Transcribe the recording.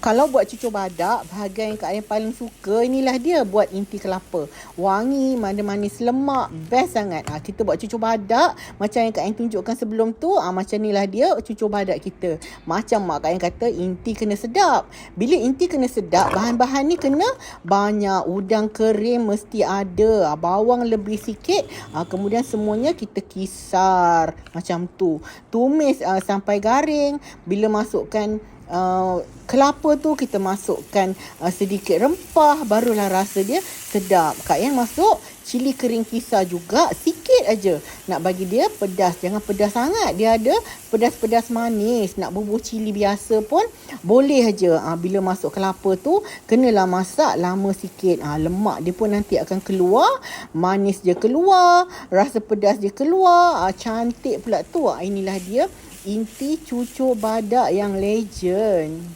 Kalau buat cucur badak, bahagian yang Kak Ain paling suka inilah dia buat inti kelapa. Wangi, manis-manis lemak, best sangat. Ha, kita buat cucur badak macam yang Kak Ain tunjukkan sebelum tu. Ha, macam inilah dia cucur badak kita. Macam mak Kak Ain kata inti kena sedap. Bila inti kena sedap, bahan-bahan ni kena banyak. Udang kering mesti ada. Ha, bawang lebih sikit. Ha, kemudian semuanya kita kisar macam tu. Tumis uh, sampai garing. Bila masukkan uh, kelapa tu kita masukkan uh, sedikit rempah barulah rasa dia sedap. Kak Yan masuk cili kering kisar juga sikit aja. Nak bagi dia pedas, jangan pedas sangat. Dia ada pedas-pedas manis. Nak bubur cili biasa pun boleh aja. Uh, bila masuk kelapa tu kenalah masak lama sikit. Uh, lemak dia pun nanti akan keluar, manis dia keluar, rasa pedas dia keluar. Uh, cantik pula tu. Uh, inilah dia inti cucur badak yang legend.